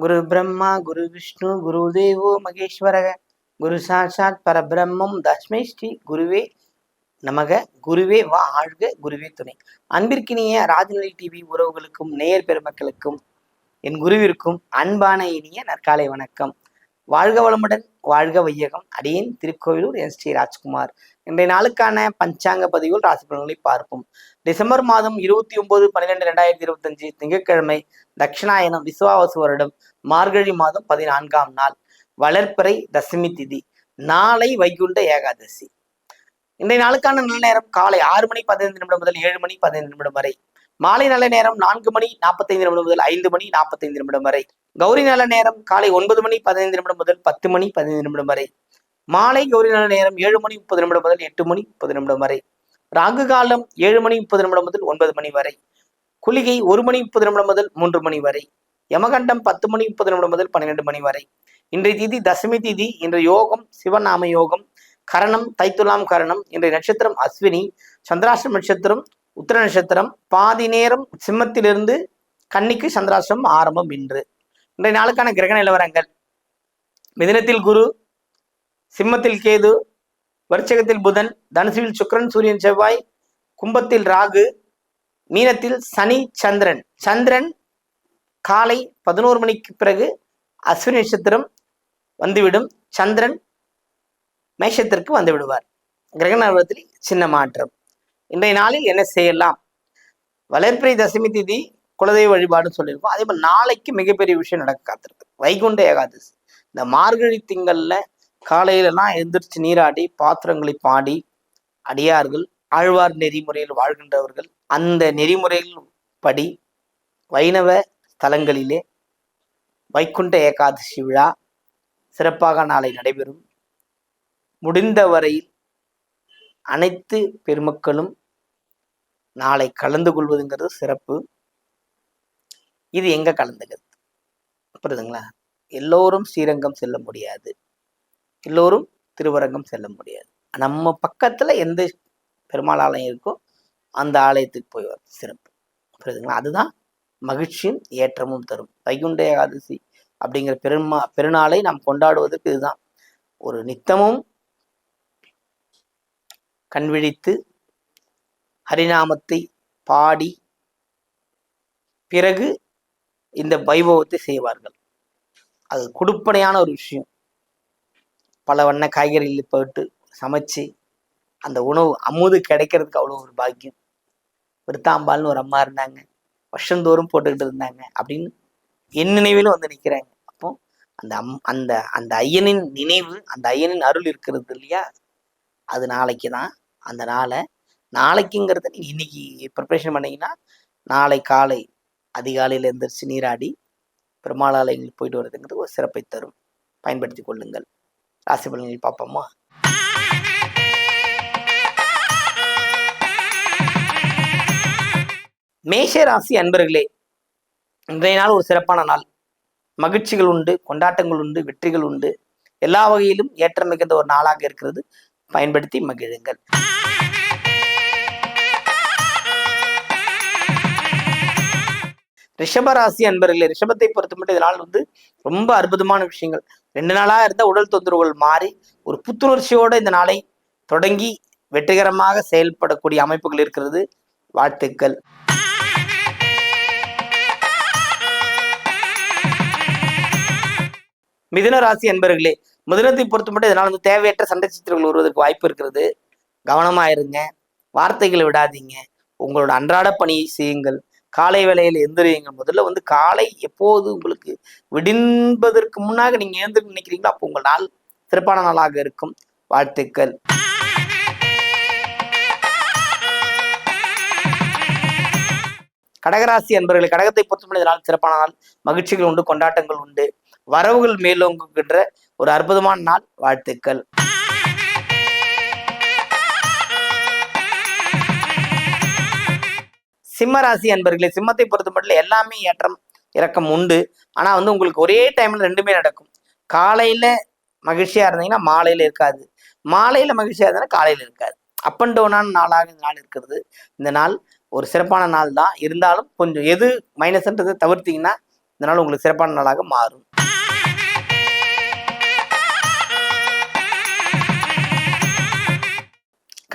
குரு பிரம்மா குரு விஷ்ணு குரு தேவோ மகேஸ்வரக குரு சாட்சாத் பரபிரம்மம் தஸ்மை ஸ்ரீ குருவே நமக. குருவே வா ஆழ்க குருவே துணை. அன்பிற்கினிய ராஜநிலை டிவி உறவுகளுக்கும் நேயர் பெருமக்களுக்கும் என் குருவிற்கும் அன்பான இனிய நற்காலை வணக்கம். வாழ்க வளமுடன். வாழ்க வையகம். அடியேன் திருக்கோவிலூர் என் ஸ்ரீ ராஜ்குமார். இன்றைய நாளுக்கான பஞ்சாங்க பதிவுகள் ராசி பலன்களை பார்ப்போம். டிசம்பர் மாதம் இருபத்தி ஒன்பது பன்னிரெண்டு ரெண்டாயிரத்தி இருபத்தஞ்சு திங்கட்கிழமை தட்சிணாயனம் விசுவாவசு வருடம் மார்கழி மாதம் பதினான்காம் நாள் வளர்ப்பிறை தசமி திதி நாளை வைகுண்ட ஏகாதசி. இன்றைய நாளுக்கான நல்ல நேரம் காலை ஆறு மணி பதினைந்து நிமிடம் முதல் ஏழு மணி பதினைந்து நிமிடம் வரை. மாலை நல்ல நேரம் நான்கு மணி நாற்பத்தைந்து நிமிடம் முதல் ஐந்து மணி நாற்பத்தைந்து நிமிடம் வரை. கௌரி நல்ல நேரம் காலை ஒன்பது மணி பதினைந்து நிமிடம் முதல் பத்து மணி பதினைந்து நிமிடம் வரை. மாலை கௌரி நல்ல நேரம் ஏழு மணி முப்பது நிமிடம் முதல் எட்டு மணி முப்பது நிமிடம் வரை. ராகு காலம் ஏழு மணி முப்பது நிமிடம் முதல் ஒன்பது மணி வரை. குளிகை ஒரு மணி முப்பது நிமிடம் முதல் மூன்று மணி வரை. யமகண்டம் பத்து மணி முப்பது நிமிடம் முதல் பன்னிரெண்டு மணி வரை. இன்றைய திதி தசமி திதி இன்றைய யோகம் சிவநாம யோகம் கரணம் தைத்துலாம் கரணம் இன்றைய நட்சத்திரம் அஸ்வினி சந்திராஷ்டிரம் நட்சத்திரம் உத்திர நட்சத்திரம் பாதி நேரம் சிம்மத்திலிருந்து கன்னிக்கு சந்திராசிரம் ஆரம்பம் இன்று. இன்றைய நாளுக்கான கிரக நிலவரங்கள். மிதினத்தில் குரு சிம்மத்தில் கேது வருச்சகத்தில் புதன் தனுசுவில் சுக்கரன் சூரியன் செவ்வாய் கும்பத்தில் ராகு மீனத்தில் சனி சந்திரன். சந்திரன் காலை பதினோரு மணிக்கு பிறகு அஸ்வினி நட்சத்திரம் வந்துவிடும். சந்திரன் மேஷத்திற்கு வந்து விடுவார். கிரக நிலவரத்தில் சின்ன மாற்றம். இன்றைய நாளில் என்ன செய்யலாம்? வளர்ப்பிறை தசமி திதி குலதெய்வ வழிபாடுன்னு சொல்லியிருக்கோம். அதே மாதிரி நாளைக்கு மிகப்பெரிய விஷயம் நடக்க காத்திருக்கு. வைகுண்ட ஏகாதசி. இந்த மார்கழி திங்கள்ல காலையிலலாம் எந்திரிச்சு நீராடி பாத்திரங்களை பாடி அடியார்கள் ஆழ்வார் நெறிமுறையில் வாழ்கின்றவர்கள் அந்த நெறிமுறையில் படி வைணவ ஸ்தலங்களிலே வைகுண்ட ஏகாதசி விழா சிறப்பாக நாளை நடைபெறும். முடிந்த வரையில் அனைத்து பெருமக்களும் நாளை கலந்து கொள்வதுங்கிறது சிறப்பு. இது எங்க கலந்துக்கிறது? புரியுதுங்களா? எல்லோரும் ஸ்ரீரங்கம் செல்ல முடியாது. எல்லோரும் திருவரங்கம் செல்ல முடியாது. நம்ம பக்கத்துல எந்த பெருமாள் ஆலயம் இருக்கோ அந்த ஆலயத்துக்கு போய் வர சிறப்பு. புரியுதுங்களா? அதுதான் மகிழ்ச்சியும் ஏற்றமும் தரும். வைகுண்ட ஏகாதசி அப்படிங்கிற பெருமா பெருநாளை நாம் கொண்டாடுவதற்கு இதுதான். ஒரு நித்தமும் கண்விழித்து ஹரிநாமத்தை பாடி பிறகு இந்த வைபவத்தை செய்வார்கள். அது கொடுப்பனையான ஒரு விஷயம். பல வண்ண காய்கறிகள் போட்டு சமைச்சு அந்த உணவு அமுது கிடைக்கிறதுக்கு அவ்வளோ ஒரு பாக்கியம். விருத்தாம்பால்னு ஒரு அம்மா இருந்தாங்க. வருஷந்தோறும் போட்டுக்கிட்டு இருந்தாங்க அப்படின்னு என் நினைவிலும் வந்து நிற்கிறாங்க அப்போ அந்த அம் அந்த அந்த ஐயனின் நினைவு அந்த ஐயனின் அருள் இருக்கிறது இல்லையா? அது நாளைக்கு தான் அந்த நாளை நாளைக்குங்கிறத நீங்கள் இன்னைக்கு ப்ரிப்பரேஷன் பண்ணீங்கன்னா நாளை காலை அதிகாலையில் எழுந்திரிச்சு நீராடி பெருமாளாலயங்களுக்கு போயிட்டு வர்றதுங்கிறது ஒரு சிறப்பை தரும். பயன்படுத்தி கொள்ளுங்கள். ராசி பலன்கள் பார்ப்போமா? மேஷ ராசி அன்பர்களே இன்றைய நாள் ஒரு சிறப்பான நாள். மகிழ்ச்சிகள் உண்டு கொண்டாட்டங்கள் உண்டு வெற்றிகள் உண்டு. எல்லா வகையிலும் ஏற்றம் மிகுந்த ஒரு நாளாக இருக்கிறது. பயன்படுத்தி மகிழுங்கள். ரிஷபராசி அன்பர்களே ரிஷபத்தை பொறுத்த மட்டும் இதனால் வந்து ரொம்ப அற்புதமான விஷயங்கள். ரெண்டு நாளாக இருந்த உடல் தொந்தரவுகள் மாறி ஒரு புத்துணர்ச்சியோட இந்த நாளை தொடங்கி வெற்றிகரமாக செயல்படக்கூடிய அமைப்புகள் இருக்கிறது. வாழ்த்துக்கள். மிதுன ராசி அன்பர்களே மிதுனத்தை பொறுத்த மட்டும் இதனால் வந்து தேவையற்ற சண்டை சித்திரங்கள் வருவதற்கு வாய்ப்பு இருக்கிறது. கவனமாக இருங்க வார்த்தைகளை விடாதீங்க. உங்களோட அன்றாட பணியை செய்யுங்கள். காலை வேலையில் எந்திரியுங்க. முதல்ல வந்து காலை எப்போது உங்களுக்கு விடின்பதற்கு முன்னாக நீங்க எழுந்து நினைக்கிறீங்களோ அப்போ உங்கள் நாள் சிறப்பான நாளாக இருக்கும். வாழ்த்துக்கள். கடகராசி அன்பர்களை கடகத்தை பொறுத்தவரை நாள் சிறப்பான நாள் மகிழ்ச்சிகள் உண்டு கொண்டாட்டங்கள் உண்டு. வரவுகள் மேலோங்குகின்ற ஒரு அற்புதமான நாள். வாழ்த்துக்கள். சிம்ம ராசி அன்பர்களே சிம்மத்தை பொறுத்த மட்டும் எல்லாமே ஏற்றம் இறக்கம் உண்டு. ஆனால் வந்து உங்களுக்கு ஒரே டைம்ல ரெண்டுமே நடக்கும். காலையில மகிழ்ச்சியா இருந்தீங்கன்னா மாலையில இருக்காது. மாலையில மகிழ்ச்சியா இருந்ததுன்னா காலையில இருக்காது. அப் அண்ட் டவுனான நாளாக இந்த நாள் இருக்கிறது. இந்த நாள் ஒரு சிறப்பான நாள் தான். இருந்தாலும் கொஞ்சம் எது மைனஸ்ன்றதை தவிர்த்தீங்கன்னா இந்த நாள் உங்களுக்கு சிறப்பான நாளாக மாறும்.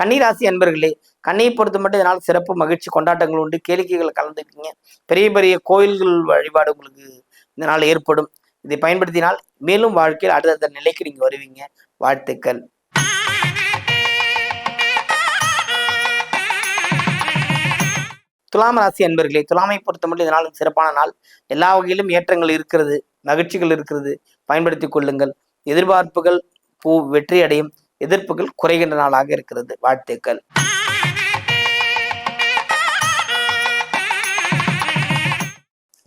கன்னிராசி அன்பர்களே கண்ணியை பொறுத்த மட்டும் இதனால் சிறப்பு மகிழ்ச்சி கொண்டாட்டங்கள் உண்டு கேளிக்கைகள் கலந்துக்கிங்க பெரிய பெரிய கோயில்கள் வழிபாடு உங்களுக்கு இந்த நாள் ஏற்படும். இதை பயன்படுத்தினால் மேலும் வாழ்க்கையில் அடுத்தடுத்த நிலைக்கு நீங்க வருவீங்க. வாழ்த்துக்கள். துலாம் ராசி அன்பர்களே துலாமை பொறுத்த மட்டும் இதனால் சிறப்பான நாள். எல்லா வகையிலும் ஏற்றங்கள் இருக்கிறது மகிழ்ச்சிகள் இருக்கிறது. பயன்படுத்திக் கொள்ளுங்கள். எதிர்பார்ப்புகள் பூ வெற்றி அடையும். எதிர்ப்புகள் குறைகின்ற நாளாக இருக்கிறது. வாழ்த்துக்கள்.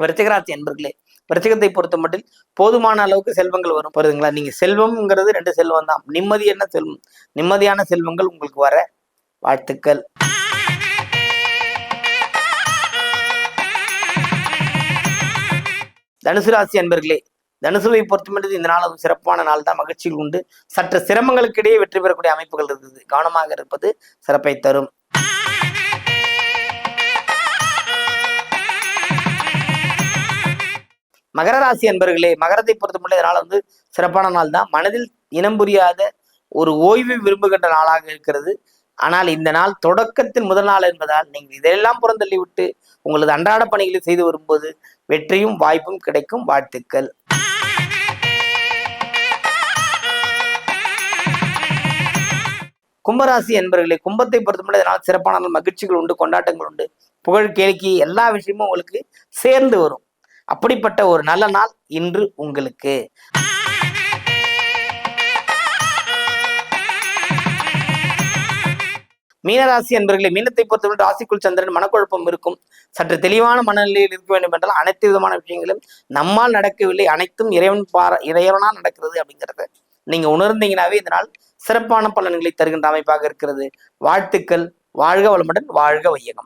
விருச்சிகராசி அன்பர்களே விருச்சிகத்தை பொறுத்த மட்டும் போதுமான அளவுக்கு செல்வங்கள் வரும். புரியுதுங்களா? நீங்க செல்வம்ங்கிறது ரெண்டு செல்வம் தான். நிம்மதி என்ன செல்வம்? நிம்மதியான செல்வங்கள் உங்களுக்கு வர வாழ்த்துக்கள். தனுசு ராசி அன்பர்களே தனுசுவை பொறுத்தமட்டு இந்த நாள் சிறப்பான நாள் தான். மகிழ்ச்சியில் உண்டு. சற்று சிரமங்களுக்கு இடையே வெற்றி பெறக்கூடிய அமைப்புகள் இருக்குது. கவனமாக இருப்பது சிறப்பை தரும். மகர ராசி அன்பர்களே மகரத்தை பொறுத்தமட்டு இதனால் வந்து சிறப்பான நாள் தான். மனதில் இனம் புரியாத ஒரு ஓய்வு விரும்புகின்ற நாளாக இருக்கிறது. ஆனால் இந்த நாள் தொடக்கத்தின் முதல் நாள் என்பதால் நீங்கள் இதையெல்லாம் புறந்தள்ளி விட்டு உங்களது அன்றாட பணிகளை செய்து வரும்போது வெற்றியும் வாய்ப்பும் கிடைக்கும். வாழ்த்துக்கள். கும்பராசி என்பர்களே கும்பத்தை பொறுத்தமட்டு இதனால் சிறப்பான மகிழ்ச்சிகள் உண்டு கொண்டாட்டங்கள் உண்டு. புகழ் கேளிக்கை எல்லா விஷயமும் உங்களுக்கு சேர்ந்து வரும். அப்படிப்பட்ட ஒரு நல்ல நாள் இன்று உங்களுக்கு. மீனராசி என்பர்களே மீனத்தை பொறுத்தவரை ராசிக்குள் சந்திரன் மனக்குழப்பம் இருக்கும். சற்று தெளிவான மனநிலையில் இருக்க வேண்டும் என்றால் அனைத்து விதமான விஷயங்களும் நம்மால் நடக்கவில்லை. அனைத்தும் இறைவன் பார இறைவனால் நடக்கிறது அப்படிங்கிறத. நீங்க உணர்ந்தீங்கன்னாவே இதனால் சிறப்பான பலன்களை தருகின்ற அமைப்பாக இருக்கிறது. வாழ்த்துக்கள். வாழ்க வளமுடன் வாழ்க வையகம்.